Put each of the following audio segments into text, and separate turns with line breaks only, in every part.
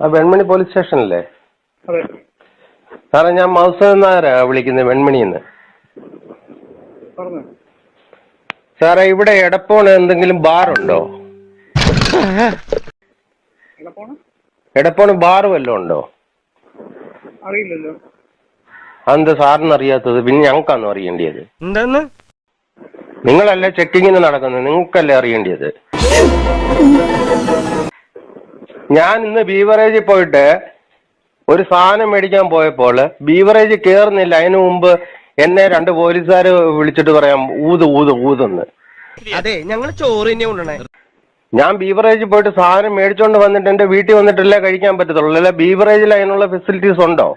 ആ വെൺമണി പോലീസ് സ്റ്റേഷനല്ലേ?
അതെ.
സാറേ ഞാൻ മൗസൻ നായരാ വിളിക്കുന്നത് വെൺമണിന്ന്
പറഞ്ഞു.
സാറേ ഇവിടെ എടപ്പോണ് എന്തെങ്കിലും ബാർ
ഉണ്ടോ പോണ
എടപ്പോണ് ബാർ വല്ലതും ഉണ്ടോ?
അറിയില്ലല്ലോ.
അതെന്താ സാറിന് അറിയാത്തത് പിന്നെ ഞങ്ങൾക്കാണോ അറിയേണ്ടത്
എന്താന്ന്?
നിങ്ങളല്ലേ ചെക്കിങ്ങിന് നടക്കുന്നത്? നിങ്ങൾക്കല്ലേ അറിയേണ്ടത് ഞാൻ ഇന്ന് ബീവറേജിൽ പോയിട്ട് ഒരു സാധനം മേടിക്കാൻ പോയപ്പോൾ ബീവറേജ് കയറുന്നില്ല അതിനു മുമ്പ് എന്നെ രണ്ട് പോലീസുകാർ വിളിച്ചിട്ട് പറയാം ഊത് ഊത് ഊതെന്ന്.
അതെ ഞങ്ങൾ ചോറ് തന്നെ
ഞാൻ ബീവറേജിൽ പോയിട്ട് സാധനം മേടിച്ചോണ്ട് വന്നിട്ട് എന്റെ വീട്ടിൽ വന്നിട്ടല്ലേ കഴിക്കാൻ പറ്റത്തുള്ളൂ. അല്ലെ ബീവറേജിൽ അതിനുള്ള ഫെസിലിറ്റീസ് ഉണ്ടോ?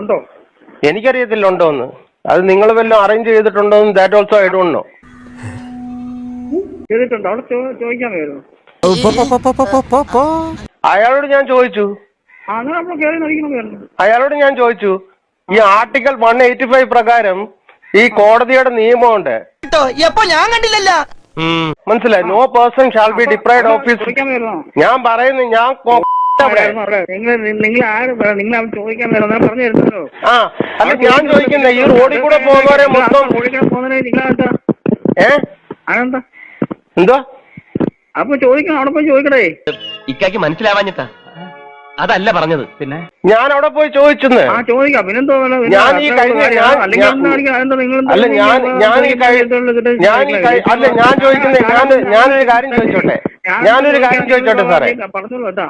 ഉണ്ടോ?
എനിക്കറിയത്തില്ല ഉണ്ടോന്ന്. അത് നിങ്ങൾ വല്ലതും അറേഞ്ച് ചെയ്തിട്ടുണ്ടോ എന്ന് that also I don't know
ചെയ്തിട്ടുണ്ടോ അവിടെ ചോദിക്കാമായിരുന്നു ചോദിക്കാൻ വരുന്നു.
അയാളോട് ഞാൻ ചോദിച്ചു. അയാളോട് ഞാൻ ചോദിച്ചു ഈ ആർട്ടിക്കൽ വൺ എയ്റ്റി ഫൈവ് പ്രകാരം ഈ കോടതിയുടെ നിയമമുണ്ട്?
എപ്പോ ഞാൻ കണ്ടില്ലല്ല.
മനസ്സിലായി? No person shall be deprived of his ഞാൻ പറയുന്നു ഞാൻ
നിങ്ങൾ നിങ്ങൾ ആര് പറ- നിങ്ങൾ അവൻ ചോദിക്കാൻ വരുന്ന? പറഞ്ഞു തരുന്നല്ലോ.
ആ അല്ല ഞാൻ ചോദിക്കുന്നത് ഈ റോഡിൽ കൂടെ പോകുന്നവരെ മൊത്തം ഏ?
അതെന്താ?
എന്തോ
അപ്പൊ ചോദിക്കണം അവിടെ പോയി ചോദിക്കണേ
ഇക്കാക്ക് മനസ്സിലാവാഞ്ഞിട്ടാ അതല്ല പറഞ്ഞത്. പിന്നെ?
ഞാൻ അവിടെ പോയി ചോദിച്ചെന്ന്.
ആ ചോദിക്കാം. പിന്നെന്തോ
ഞാൻ ഈ കഴിഞ്ഞ അല്ല ഞാൻ ഞാൻ ഈ ഞാൻ ഈ അല്ല ഞാൻ ചോദിക്കുന്നത് ഞാൻ ഞാനൊരു കാര്യം ചോദിച്ചോട്ടെ.
ഞാൻ
ഞാനൊരു കാര്യം ചോദിച്ചോട്ടെ സാറേ.
പറഞ്ഞോളൂ കേട്ടാ.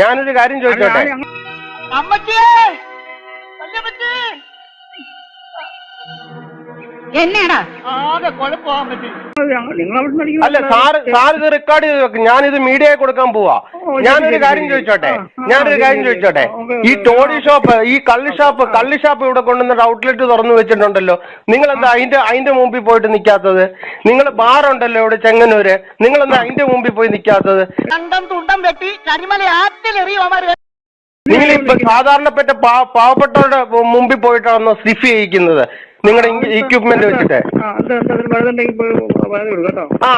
ഞാനൊരു കാര്യം ചോദിച്ചോട്ടെ.
എന്നാടാ
നിങ്ങൾ അവിടെ നിന്ന്
അല്ല സാറ് സാർ ഇത് റെക്കോർഡ് ചെയ്ത് വെക്കും. ഞാനിത് മീഡിയയിൽ കൊടുക്കാൻ പോവാ. ഞാനൊരു കാര്യം ചോദിച്ചോട്ടെ? ഞാനൊരു കാര്യം ചോദിച്ചോട്ടെ? ഈ. ടോഡി ഷോപ്പ് ഈ കള്ളി ഷോപ്പ് കള്ളി ഷോപ്പ് ഇവിടെ കൊണ്ടുവന്നിട്ട് ഔട്ട്ലെറ്റ് തുറന്നു വെച്ചിട്ടുണ്ടല്ലോ. നിങ്ങൾ എന്താ അതിന്റെ അതിന്റെ മുമ്പിൽ പോയിട്ട് നിൽക്കാത്തത്? നിങ്ങൾ ബാർ ഉണ്ടല്ലോ ഇവിടെ ചെങ്ങന്നൂര്. നിങ്ങൾ എന്താ അതിന്റെ മുമ്പിൽ പോയി നിൽക്കാത്തത്?
കണ്ടം തുണ്ടം വെട്ടി കരിമല
നിങ്ങൾ ഇപ്പൊ സാധാരണപ്പെട്ട പാവപ്പെട്ടവരുടെ മുമ്പിൽ പോയിട്ടാണോ സിഫി ചെയ്യിക്കുന്നത്? നിങ്ങളുടെ ഇക്വിപ്മെന്റ് വെച്ചിട്ട്?
ആ,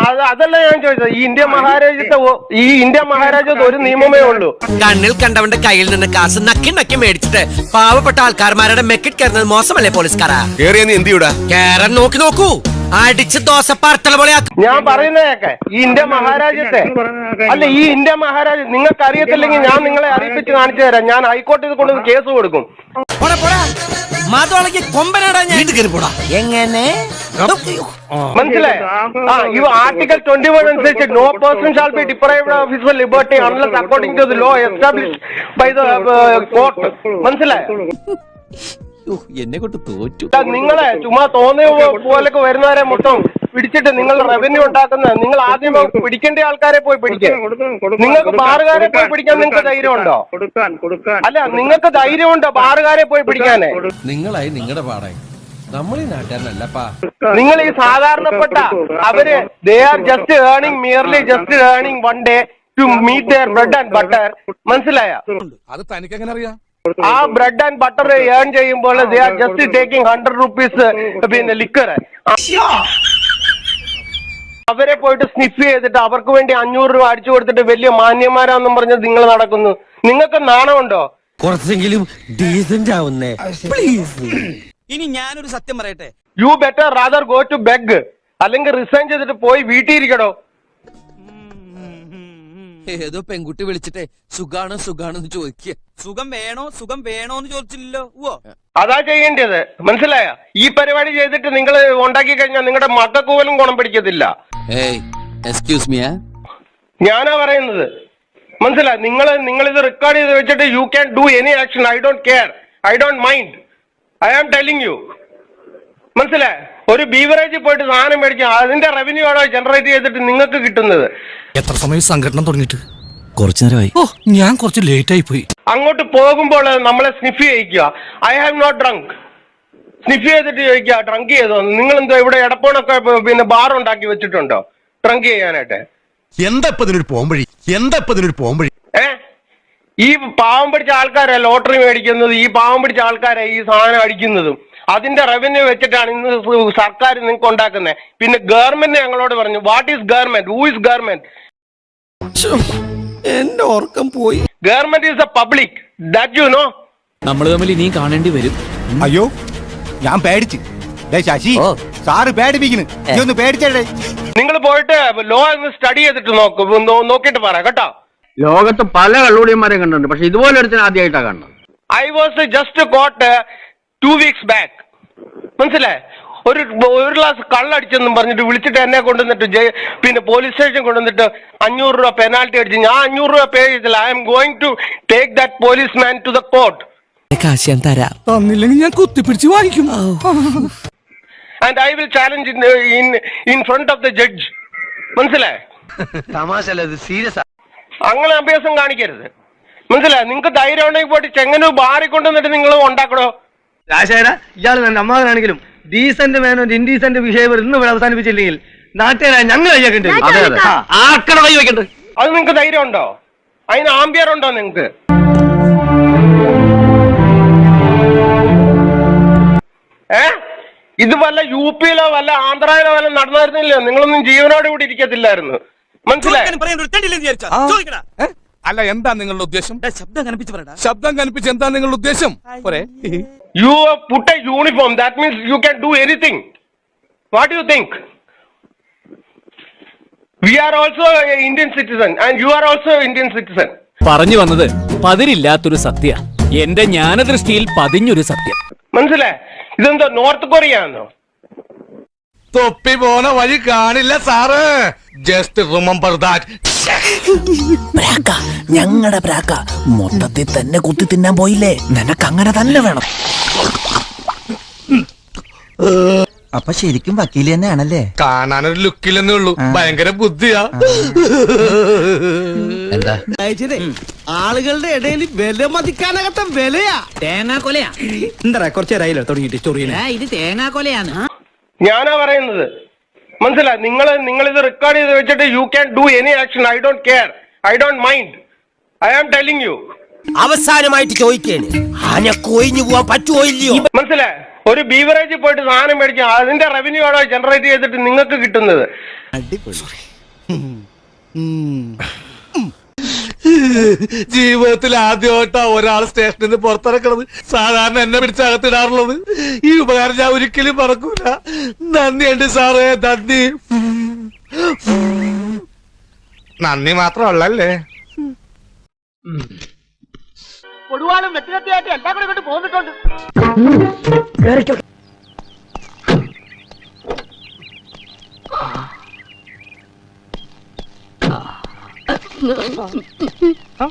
അത് അതല്ല ഞാൻ ചോദിച്ചത്. ഈ ഇന്ത്യ മഹാരാജ്യത്തെ ഈ ഇന്ത്യ മഹാരാജ്യത്ത് ഒരു നിയമമേ ഉള്ളൂ.
കണ്ണിൽ കണ്ടവന്റെ കയ്യിൽ നിന്ന് കാശ് നക്കി നക്കി മേടിച്ചിട്ട് പാവപ്പെട്ട ആൾക്കാർമാരുടെ മെക്കിട്ട് കയറുന്നത് മോശമല്ലേ പോലീസുകാരാ?
കേറിയ നീ എന്ത് ചെയ്യൂടാ?
കേറാൻ നോക്കി നോക്കൂ. അടിച്ച് ദോശ പാർത്തല പോലെ.
ഞാൻ പറയുന്നതൊക്കെ ഈ ഇന്ത്യ മഹാരാജ്യത്തെ അല്ല ഈ ഇന്ത്യ മഹാരാജ്യം നിങ്ങൾക്ക് അറിയത്തില്ലെങ്കിൽ ഞാൻ നിങ്ങളെ അറിയിപ്പിച്ച് കാണിച്ചു തരാം. ഞാൻ ഹൈക്കോടതി കൊണ്ടുവന്ന് കേസ് കൊടുക്കും.
മാതോളക്ക് കൊമ്പനാടാ ഞാൻ. വീട്ടിൽ കയറി പോടാ. എങ്ങനെ?
മനസ്സിലായി? ആ ഈ ആർട്ടിക്കൽ ട്വന്റി വൺ അനുസരിച്ച് no person shall be deprived of his liberty unless according to the law establish by the court മനസ്സിലായോ?
എന്നെ കൊണ്ട് തോറ്റു.
നിങ്ങളെ ചുമ്മാ തോന്നിയ പോലൊക്കെ വരുന്നവരെ മൊത്തം പിടിച്ചിട്ട് നിങ്ങൾ റവന്യൂ ഉണ്ടാക്കുന്ന നിങ്ങൾ ആദ്യം പിടിക്കേണ്ട ആൾക്കാരെ പോയി
കൊടുക്കും,
നിങ്ങൾക്ക് ബാറുകാരെ പോയി പിടിക്കാൻ നിങ്ങൾക്ക് ധൈര്യമുണ്ടോ?
കൊടുക്കാൻ കൊടുക്കാൻ
അല്ല നിങ്ങൾക്ക് ധൈര്യമുണ്ടോ ബാറുകാരെ പോയി പിടിക്കാനേ?
നിങ്ങളായി നിങ്ങളുടെ പാടായി നമ്മൾ ഈ നാട്ടുകാരനല്ലപ്പാ
നിങ്ങൾ ഈ സാധാരണപ്പെട്ട അവർ they are just earning merely just earning one day to meet their bread and butter മനസ്സിലായ?
അത് തനിക്ക് എങ്ങനെ അറിയാം
ആ ബ്രെഡ് ആൻഡ് ബട്ടർ ഏൺ ചെയ്യുമ്പോൾ they are just taking hundred rupees പിന്നെ ലിക്കർ അവരെ പോയിട്ട് സ്നിഫ് ചെയ്തിട്ട് അവർക്ക് വേണ്ടി അഞ്ഞൂറ് രൂപ അടിച്ചു കൊടുത്തിട്ട് വലിയ മാന്യന്മാരാന്നും പറഞ്ഞ് നിങ്ങൾ നടക്കുന്നു. നിങ്ങൾക്ക് നാണമുണ്ടോ?
കുറച്ചെങ്കിലും ഡീസന്റ് ആവുന്നേ. പ്ലീസ് ഇനി ഞാനൊരു സത്യം പറയട്ടെ?
You better rather go to beg അല്ലെങ്കിൽ റിസൈൻ ചെയ്തിട്ട് പോയി വീട്ടിൽ ഇരിക്കടോ
ഏതോ പെൺകുട്ടി വിളിച്ചിട്ടേ സുഖാണ് സുഖാണെന്ന് ചോദിക്കുക. സുഖം വേണോ സുഖം വേണോ എന്ന് ചോദിച്ചില്ലല്ലോ. ഓ
അതാ ചെയ്യേണ്ടത്. മനസ്സിലായ? ഈ പരിപാടി ചെയ്തിട്ട് നിങ്ങൾ ഉണ്ടാക്കി കഴിഞ്ഞാൽ നിങ്ങളുടെ മക്കൾക്ക് പോലും ഗുണം പിടിക്കത്തില്ല.
ഏയ് എക്സ്ക്യൂസ് മീ
ഞാനാ പറയുന്നത്. മനസ്സിലായി? നിങ്ങൾ നിങ്ങൾ ഇത് റെക്കോർഡ് ചെയ്ത് വെച്ചിട്ട് you can do any action I don't care I don't mind I am telling you മനസ്സിലായി? ഒരു ബീവറേജിൽ പോയിട്ട് സാധനം മേടിക്കുക അതിന്റെ റവന്യൂ ആണോ ജനറേറ്റ് ചെയ്തിട്ട് നിങ്ങൾക്ക് കിട്ടുന്നത്?
എത്ര സമയം സംഘടന തുടങ്ങിയിട്ട്?
കുറച്ചു നേരമായി.
ഓ ഞാൻ കുറച്ച് ലേറ്റ് ആയി പോയി.
അങ്ങോട്ട് പോകുമ്പോൾ നമ്മളെ സ്നിഫ് ചെയ്യിക്കുക. I have not drunk sniff ചെയ്തിട്ട് ചോദിക്കുക ഡ്രങ്ക് ചെയ്തോ? നിങ്ങൾ എന്തോ ഇവിടെ എടപ്പോണൊക്കെ പിന്നെ ബാർ ഉണ്ടാക്കി വെച്ചിട്ടുണ്ടോ? ഡ്രങ്ക് ചെയ്യാനായിട്ട്.
എന്താ ഇപ്പൊ ഇതിനൊരു പോംവഴി? എന്താ ഇപ്പൊ ഇതിനൊരു പോംവഴി?
ഏ? ഈ പാവം പിടിച്ച ആൾക്കാരെ ലോട്ടറി മേടിക്കുന്നത്? ഈ പാവം പിടിച്ച ആൾക്കാരെ ഈ സാധനം അടിക്കുന്നതും. അതിന്റെ റവന്യൂ വെച്ചിട്ടാണ് ഇന്ന് സർക്കാർ നിങ്ങൾക്ക് ഉണ്ടാക്കുന്നത് പിന്നെ ഗവൺമെന്റ് ഞങ്ങളോട് പറഞ്ഞു what is government who is government
എന്റെ ഓർക്കം പോയി.
Government is a public that you know
നമ്മൾ തമ്മിൽ ഇനിയും കാണേണ്ടി വരും.
അയ്യോ ഞാൻ പേടിച്ചു. ദേ ശശി സാറ് പേടിപ്പിക്കുന്നു. നീ ഒന്ന് പേടിച്ചേ
നിങ്ങൾ പോയിട്ട് ലോ ഒന്ന് സ്റ്റഡി ചെയ്തിട്ട് നോക്ക്. നോക്കിട്ട് നോക്കിയിട്ട് പറ കേട്ടോ?
ലോകത്ത് പല കള്ളുടിയന്മാരെയും കണ്ടിട്ടുണ്ട്. പക്ഷെ ഇതുപോലെ ഒരു ആദ്യമായിട്ടാണ് കാണുന്നത്.
I was just caught two weeks back മനസ്സിലായി? ഒരു ഒരു ഗ്ലാസ് കള്ളടിച്ചെന്നും പറഞ്ഞിട്ട് വിളിച്ചിട്ട് എന്നെ കൊണ്ടുവന്നിട്ട് ജയ പിന്നെ പോലീസ് സ്റ്റേഷൻ കൊണ്ടുവന്നിട്ട് അഞ്ഞൂറ് രൂപ പെനാൽറ്റി അടിച്ച്. ഞാൻ അഞ്ഞൂറ് രൂപ പേ ചെയ്തില്ല. I am going to take that police man to the court
കാശ് ഞാൻ തരാം.
തന്നില്ലെങ്കിൽ ഞാൻ കുത്തിപ്പിടിച്ച് വാങ്ങിക്കും.
And I will challenge in in in front of the judge മനസ്സിലായേ?
തമാശ സീരിയസ്
അങ്ങനെ അഭ്യാസം കാണിക്കരുത്. മനസ്സിലായി? നിങ്ങൾക്ക് ധൈര്യം ഉണ്ടെങ്കിൽ പോയിട്ട് ചെങ്ങനൂർ ബാറി കൊണ്ടുവന്നിട്ട് നിങ്ങൾ ഉണ്ടാക്കണോ?
രാജേര ഇയാൾ തന്നെ അമ്മാവനാണെങ്കിലും ഡീസന്റ് മാനോ ഇൻഡീസന്റ് ബിഹേവിയർ ഇന്ന് ഇവിടെ അവസാനിപ്പിച്ചില്ലെങ്കിൽ നാട്ടുകാരായ ഞങ്ങൾ കയ്യാക്കേണ്ടി
അതെ അതെ. ആർക്കട കൈ വെക്കണ്ടത്
അത് നിങ്ങൾക്ക് ധൈര്യം ഉണ്ടോ? അതിന് ആംബിയർ ഉണ്ടോ നിങ്ങൾക്ക് ഏ? ഇത് വല്ല യു പിയിലോ വല്ല ആന്ധ്രയിലോ വല്ല നടന്നായിരുന്നില്ലോ നിങ്ങളൊന്നും ജീവനോട് കൂടി ഇരിക്കത്തില്ലായിരുന്നു. മനസ്സിലായി?
അല്ല എന്താ നിങ്ങളുടെ ഉദ്ദേശം?
ശബ്ദം കനപ്പിച്ച് പറയടാ.
ശബ്ദം കനപ്പിച്ച് എന്താ നിങ്ങളുടെ ഉദ്ദേശം? പോരെ.
You put a uniform that means you can do anything what you think we are also Indian citizen and you are also Indian citizen
പറഞ്ഞു വന്നത് പതിരില്ലാത്തൊരു സത്യ. എന്റെ ജ്ഞാനദൃഷ്ടിയിൽ പതിഞ്ഞൊരു സത്യം.
മനസ്സിലേ ഇതെന്തോ നോർത്ത് കൊറിയ ആണോ
തൊപ്പി പോണ വഴി കാണില്ല സാറ്. ജസ്റ്റ് റിമെമ്പർ ദാറ്റ്
ഞങ്ങളുടെ ബ്രാക്ക മൊത്തത്തിൽ തന്നെ കുത്തി തിന്നാൻ പോയില്ലേ? നിനക്ക് അങ്ങനെ തന്നെ വേണം.
അപ്പൊ ശരിക്കും വക്കീൽ തന്നെയാണല്ലേ?
കാണാനൊരു ലുക്കില്ലെന്നേ ഉള്ളൂ. ഭയങ്കര ബുദ്ധിയാ.
എന്താ?
ആളുകളുടെ ഇടയിൽ വില മതിക്കാനകത്ത വിലയാ.
തേങ്ങാ കൊലയാ.
എന്താ കുറച്ച് നേരമായില്ലോ തുടങ്ങിയിട്ട് ചൊറിയനെ.
ഇത് തേങ്ങാ കൊലയാണ്.
ഞാനാ പറയുന്നത്. മനസ്സിലായി നിങ്ങൾ നിങ്ങൾ ഇത് റെക്കോർഡ് ചെയ്ത് വെച്ചിട്ട് you can do any action I don't care I don't mind I am telling you
അവസാനമായിട്ട് ചോദിക്കേണ്. കൊയിഞ്ഞു പോവാൻ പറ്റുമോ ഇല്ലയോ?
മനസ്സിലായി ഒരു ബീവറേജിൽ പോയിട്ട് സാധനം മേടിച്ച അതിന്റെ റവന്യൂ ആണോ ജനറേറ്റ് ചെയ്തിട്ട് നിങ്ങൾക്ക് കിട്ടുന്നത്?
ജീവിതത്തിൽ ആദ്യമായിട്ടാ ഒരാൾ സ്റ്റേഷനിൽ നിന്ന് പുറത്തിറക്കണത്. സാധാരണ എന്നെ പിടിച്ചകത്തിടാറുള്ളത് ഈ ഉപകാരം ഞാൻ ഒരിക്കലും മറക്കൂല. നന്ദിയുണ്ട് സാറേ നന്ദി. നന്ദി മാത്രമല്ലേ
കൊടുവാളും വെട്ടുകത്തിയായിട്ട് എല്ലാം കൂടെ കൊണ്ട് പോന്നിട്ടുണ്ട്.
ആ